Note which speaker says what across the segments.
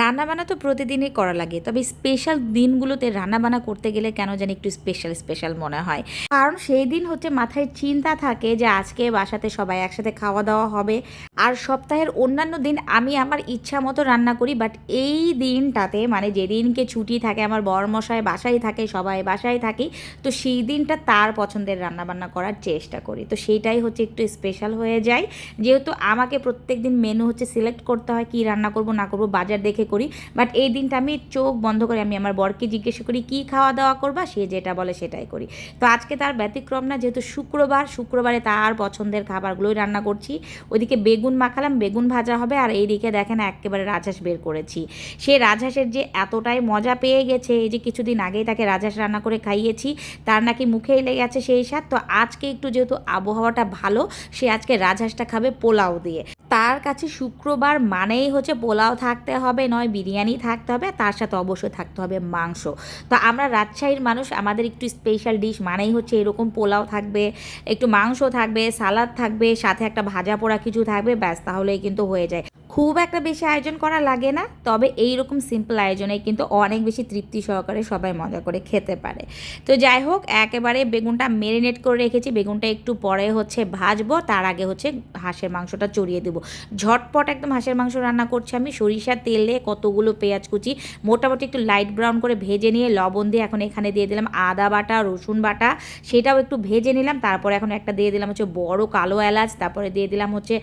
Speaker 1: রান্নাবান্না তো প্রতিদিনই করা লাগে, তবে স্পেশাল দিনগুলোতে রান্নাবান্না করতে গেলে কেন জানি একটু স্পেশাল স্পেশাল মনে হয়। কারণ সেই দিন হচ্ছে মাথায় চিন্তা থাকে যে আজকে বাসাতে সবাই একসাথে খাওয়া দাওয়া হবে, আর সপ্তাহের অন্যান্য দিন আমি আমার ইচ্ছা মতো রান্না করি বাট এই দিনটাতে মানে যেদিনকে ছুটি থাকে, আমার বরমশায় বাসায় থাকে, সবাই বাসায় থাকি, তো সেই দিনটা তার পছন্দের রান্নাবান্না করার চেষ্টা করি। তো সেইটাই হচ্ছে একটু স্পেশাল হয়ে যায়। যেহেতু আমাকে প্রত্যেক দিন মেনু হচ্ছে সিলেক্ট করতে হয়, কি রান্না করব, না করব, বাজার দেখে করি বাট এই দিনটা আমি চোখ বন্ধ করে আমি আমার বরকে জিজ্ঞেস করি, কি খাওয়া দাওয়া করবা? সে যেটা বলে সেটাই করি। তো আজকে তার ব্যতিক্রম না, যেহেতু শুক্রবার, শুক্রবারে তার পছন্দের খাবারগুলোই রান্না করছি। ওইদিকে বেগুন মাখালাম, বেগুন ভাজা হবে, আর এইদিকে দেখেন একেবারে রাজহাঁস বের করেছি। সে রাজহাঁসের যে এতটাই মজা পেয়ে গেছে, এই যে কিছুদিন আগেই তাকে রাজহাঁস রান্না করে খাইয়েছি, তার নাকি মুখেই লেগে আছে সেই স্বাদ। তো আজকে একটু যেহেতু আবহাওয়াটা ভালো, সে আজকে রাজহাঁসটা খাবে পোলাও দিয়ে। তার কাছে শুক্রবার মানেই হচ্ছে পোলাও থাকতে হবে নয় বিরিয়ানি থাকতে হবে, তার সাথে অবশ্যই থাকতে হবে মাংস। তো আমরা রাজশাহীর মানুষ, আমাদের একটু স্পেশাল ডিশ মানেই হচ্ছে এরকম পোলাও থাকবে, একটু মাংস থাকবে সালাদ থাকবে, সাথে একটা ভাজা পোড়া কিছু থাকবে, ব্যাস তাহলেই কিন্তু হয়ে যায়। খুব একটা বেশি আয়োজন করা লাগে না, তবে এই রকম সিম্পল আয়োজনে কিন্তু অনেক বেশি তৃপ্তি সহকারে সবাই মজা করে খেতে পারে। তো যাই হোক, একেবারে বেগুনটা মেরিনেট করে রেখেছি, বেগুনটা একটু পরে হচ্ছে ভাজবো, তার আগে হচ্ছে হাঁসের মাংসটা চড়িয়ে দেবো। ঝটপট একদম হাঁসের মাংস রান্না করছি আমি সরিষার তেলে কতগুলো পেঁয়াজ কুচি, মোটামুটি একটু লাইট ব্রাউন করে ভেজে নিয়ে লবণ দিয়ে এখন এখানে দিয়ে দিলাম আদা বাটা, রসুন বাটা, সেটাও একটু ভেজে নিলাম, তারপরে এখন একটা দিয়ে দিলাম হচ্ছে বড় কালো এলাচ, তারপরে দিয়ে দিলাম হচ্ছে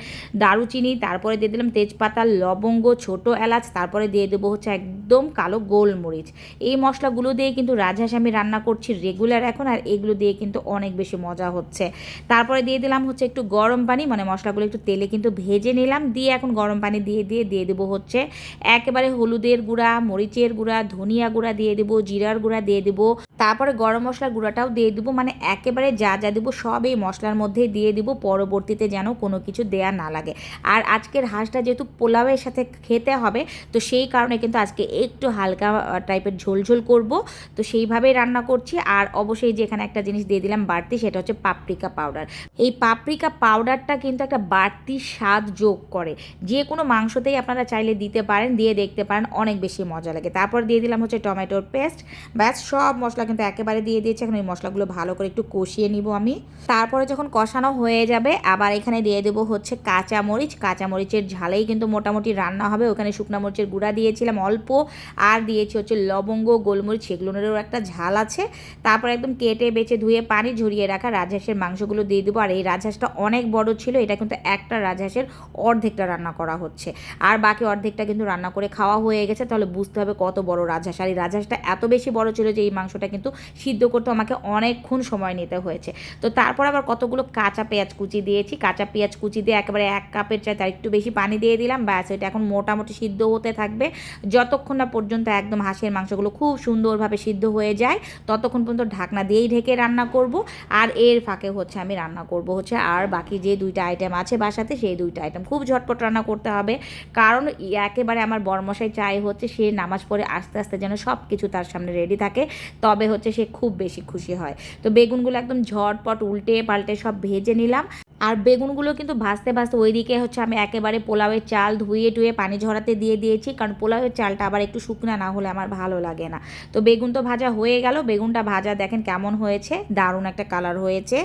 Speaker 1: দারুচিনি, তারপরে দিয়ে দিলাম তেজপাতা লবঙ্গ, ছোট এলাচ, তারপরে দিয়ে দেবো হচ্ছে একদম কালো গোলমরিচ। এই মশলাগুলো দিয়ে কিন্তু রাজহাঁস আমি রান্না করছি রেগুলার এখন, আর এগুলো দিয়ে কিন্তু অনেক বেশি মজা হচ্ছে। তারপরে দিয়ে দিলাম হচ্ছে একটু গরম পানি মানে মশলাগুলো একটু তেলে কিন্তু ভেজে নিলাম, দিয়ে এখন গরম পানি দিয়ে দিয়ে দিয়ে দেবো হচ্ছে একেবারে হলুদের গুঁড়া, মরিচের গুঁড়া, ধনিয়া গুঁড়া দিয়ে দেবো, জিরার গুঁড়া দিয়ে দেবো। তারপরে গরম মশলার গুঁড়াটাও দিয়ে দেবো মানে একেবারে যা যা দেবো সব এই মশলার মধ্যেই দিয়ে দিব, পরবর্তীতে যেন কোনো কিছু দেয়া না লাগে। আর আজকের হাঁসটা যেহেতু পোলাওয়ের সাথে খেতে হবে। তো সেই কারণে কিন্তু আজকে একটু হালকা টাইপের ঝোল ঝোল করব। তো সেইভাবেই রান্না করছি। আর অবশ্যই যে এখানে একটা জিনিস দিয়ে দিলাম বাড়তি, সেটা হচ্ছে পাপরিকা পাউডার এই পাপরিকা পাউডারটা কিন্তু একটা বাড়তি স্বাদ যোগ করে। যে কোনো মাংসতেই আপনারা চাইলে দিতে পারেন, দিয়ে দেখতে পারেন, অনেক বেশি মজা লাগে। তারপর দিয়ে দিলাম হচ্ছে টমেটোর পেস্ট। ব্যাস, সব মশলা কিন্তু একেবারে দিয়ে দিয়েছি। এখন এই মশলাগুলো ভালো করে একটু কষিয়ে নিব আমি। তারপরে যখন কষানো হয়ে যাবে, আবার এখানে দিয়ে দেবো হচ্ছে কাঁচামরিচ। কাঁচামরিচের ঝালেই কিন্তু মোটামুটি রান্না হবে। ওখানে শুকনো মরিচের গুঁড়া দিয়েছিলাম অল্প। আর দিয়েছি হচ্ছে লবঙ্গ, গোলমরিচ সেগুলোরও একটা ঝাল আছে। তারপর একদম কেটে, বেছে, ধুয়ে, পানি ঝরিয়ে রাখা রাজহাঁসের মাংসগুলো দিয়ে দেবো। আর এই রাজহাঁসটা অনেক বড় ছিল, এটা কিন্তু একটা রাজহাঁসের অর্ধেকটা রান্না করা হচ্ছে। আর বাকি অর্ধেকটা কিন্তু রান্না করে খাওয়া হয়ে গেছে। তাহলে বুঝতে হবে কত বড় রাজহাঁস। আর এই রাজহাঁসটা এত বেশি বড় ছিল যে এই মাংসটা কিন্তু সিদ্ধ করতে আমাকে অনেকক্ষণ সময় নিতে হয়েছে। তো তারপর আবার কতগুলো কাঁচা পেঁয়াজ কুচি দিয়েছি। কাঁচা পেঁয়াজ কুচি দিয়ে একেবারে এক কাপের চাই তার একটু বেশি পানি দিয়ে দিলাম, ব্যাস, এটা এখন মোটামুটি সিদ্ধ হতে থাকবে। যতক্ষণ না পর্যন্ত একদম হাঁসের মাংসগুলো খুব সুন্দরভাবে সিদ্ধ হয়ে যায়, ততক্ষণ পর্যন্ত ঢাকনা দিয়েই ঢেকে রান্না করব। আর এর ফাঁকে হচ্ছে আমি রান্না করব হচ্ছে, আর বাকি যে দুইটা আইটেম আছে বাসাতে, সেই দুইটা আইটেম খুব ঝটপট রান্না করতে হবে। কারণ একেবারে আমার বরমশাই চাই হচ্ছে, সে নামাজ পড়ে আস্তে আস্তে যেন সব কিছু তার সামনে রেডি থাকে, তবে হচ্ছে সে খুব বেশি খুশি হয়। তো বেগুনগুলো একদম ঝটপট উল্টে পাল্টে সব ভেজে নিলাম। আর বেগুনগুলো কিন্তু ভাজতে ভাজতে ওইদিকে হচ্ছে আমি একেবারে পোলাওয়ের চাল ধুয়ে টুয়ে পানি ঝরাতে দিয়ে দিয়েছি, কারণ পোলাওয়ের চালটা আবার একটু শুকনা না হলে আমার ভালো লাগে না। তো বেগুন তো ভাজা হয়ে গেল, বেগুনটা ভাজা দেখেন কেমন হয়েছে, দারুণ একটা কালার হয়েছে।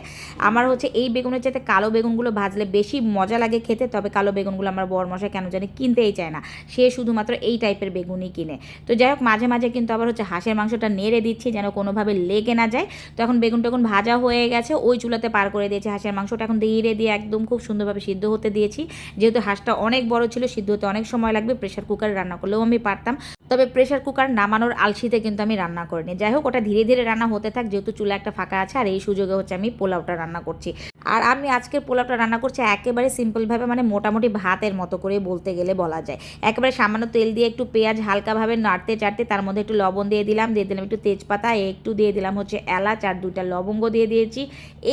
Speaker 1: আমার হচ্ছে এই বেগুনের চাইতে কালো বেগুনগুলো ভাজলে বেশি মজা লাগে খেতে, তবে কালো বেগুনগুলো আমার বর মশাই কেন জানি কিনতেই চায় না। সে শুধুমাত্র এই টাইপের বেগুনই কিনে। তো যাই হোক, মাঝে মাঝে কিন্তু আবার হচ্ছে হাঁসের মাংসটা নেড়ে দিচ্ছি যেন কোনোভাবে লেগে না যায়। তো এখন বেগুন টেগুন ভাজা হয়ে গেছে, ওই চুলাতে পার করে দিয়েছি হাঁসের মাংসটা। এখন ধীরে দিয়ে একদম খুব সুন্দরভাবে সিদ্ধ হতে দিয়েছি। যেহেতু হাঁসটা অনেক বড় ছিল, সিদ্ধ হতে অনেক সময় লাগবে প্রেশার কুকারে রান্না করলেও আমি পারতাম। তবে প্রেশার কুকার নামানোর আলসিতে কিন্তু আমি রান্না করিনি। যাই হোক, ওটা ধীরে ধীরে রান্না হতে থাক, যেহেতু চুলা একটা ফাঁকা আছে, আর এই সুযোগে হচ্ছে আমি পোলাওটা রান্না করছি। আর আমি আজকের পোলাওটা রান্না করছি একেবারে সিম্পলভাবে মানে মোটামুটি ভাতের মতো করে বলতে গেলে বলা যায়। একেবারে সামান্য তেল দিয়ে একটু পেঁয়াজ হালকাভাবে নাড়তে চাড়তে তার মধ্যে একটু লবণ দিয়ে দিলাম দিয়ে দিলাম একটু তেজপাতা, একটু দিয়ে দিলাম হচ্ছে এলাচ, আর দুইটা লবঙ্গ দিয়ে দিয়েছি।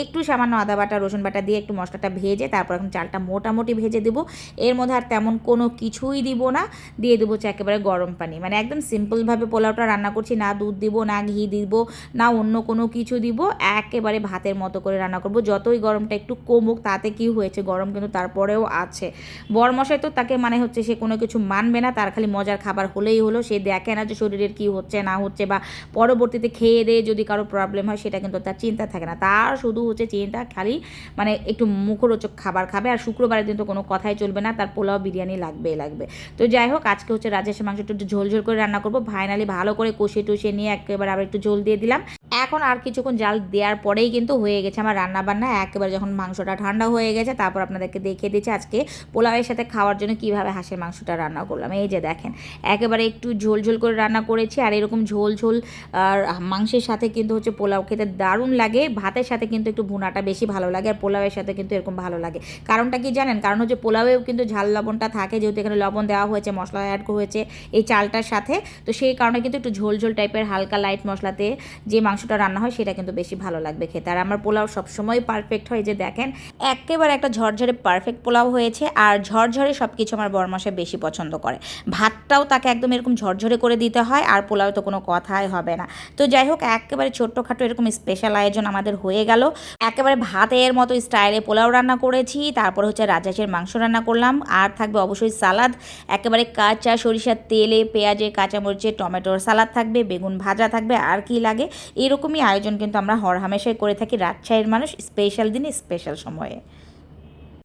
Speaker 1: একটু সামান্য আদা বাটা, রসুন বাটা দিয়ে একটু মশলাটা ভেজে তারপর এখন চালটা মোটামুটি ভেজে দেবো। এর মধ্যে আর তেমন কোনো কিছুই দিব না, দিয়ে দেবো হচ্ছে একেবারে গরম পানি। মানে একদম সিম্পলভাবে পোলাওটা রান্না করছি। না দুধ দিব, না ঘি দিব, না অন্য কোনো কিছু দিব। একেবারে ভাতের মতো করে রান্না করব। যতই গরমটা একটু কমুক, তাতে কি হয়েছে? গরম কিন্তু তারপরেও আছে। বরমশাই তো তাকে মানে হচ্ছে সে কোনো কিছু মানবে না। তার খালি মজার খাবার হলেই হলো। সে দেখে না যে শরীরের কি হচ্ছে, না হচ্ছে বা পরবর্তীতে খেয়ে দিয়ে যদি কারও প্রবলেম হয়, সেটা কিন্তু তার চিন্তা থাকে না। তার শুধু হচ্ছে চিন্তা খালি মানে একটু মুখরোচক খাবার খাবে। আর শুক্রবারের দিন তো কোনো কথাই চলবে না। তার পোলাও, বিরিয়ানি লাগবেই লাগবে। তো যাই হোক, আজকে হচ্ছে রাজেশের মাংসটা একটু ঝোল ঝোল করে রান্না করব। ফাইনালি ভালো করে কষে টষে নিয়ে একেবারে আবার একটু ঝোল দিয়ে দিলাম। এখন আর কিছুক্ষণ জাল দেওয়ার পরেই কিন্তু হয়ে গেছে আমার রান্না বান্না একেবারে যখন মাংসটা ঠান্ডা হয়ে গেছে, তারপর আপনাদেরকে দেখিয়ে দিচ্ছি আজকে পোলাওয়ের সাথে খাওয়ার জন্য কীভাবে হাঁসের মাংসটা রান্না করলাম। এই যে দেখেন, একেবারে একটু ঝোল ঝোল করে রান্না করেছি আর এরকম ঝোল ঝোল আর মাংসের সাথে কিন্তু হচ্ছে পোলাও খেতে দারুণ লাগে। ভাতের সাথে কিন্তু একটু ভুনাটা বেশি ভালো লাগে আর পোলাওয়ের সাথে কিন্তু এরকম ভালো লাগে। কারণটা কি জানেন? কারণ হচ্ছে পোলাওয়েও কিন্তু ঝাল লবণটা থাকে, যেহেতু এখানে লবণ দেওয়া হয়েছে, মশলা অ্যাড হয়েছে এই চালটার সাথে। তো সেই কারণে কিন্তু একটু ঝোল ঝোল টাইপের হালকা লাইট মশলাতে যে মাংসটা রান্না হয়, সেটা কিন্তু বেশি ভালো লাগবে খেতে। আর আমার পোলাও সবসময় পারফেক্ট হয় যে দেখেন, একেবারে একটা ঝরঝরে পারফেক্ট পোলাও হয়েছে, আর ঝরঝরে সব কিছু আমার বরমাসে বেশি পছন্দ করে। ভাতটাও তাকে একদম এরকম ঝরঝরে করে দিতে হয়, আর পোলাও তো কোনো কথাই হবে না। তো যাই হোক, একেবারে ছোট্টখাটো এরকম স্পেশাল আয়োজন আমাদের হয়ে গেল। একেবারে ভাতের মতো স্টাইলে পোলাও রান্না করেছি, তারপর হচ্ছে রাজহাঁসের মাংস রান্না করলাম, আর থাকবে অবশ্যই সালাদ। একেবারে কাঁচা সরিষার তেলে পেঁয়াজে, কাঁচামরিচে, টমেটোর সালাদ থাকবে, বেগুন ভাজা থাকবে, আর কি লাগে। এরকমই আয়োজন কিন্তু আমরা হরহামেশাই করে থাকি রাজশাহীর মানুষ স্পেশাল দিনে স্পেশাল সময়ে।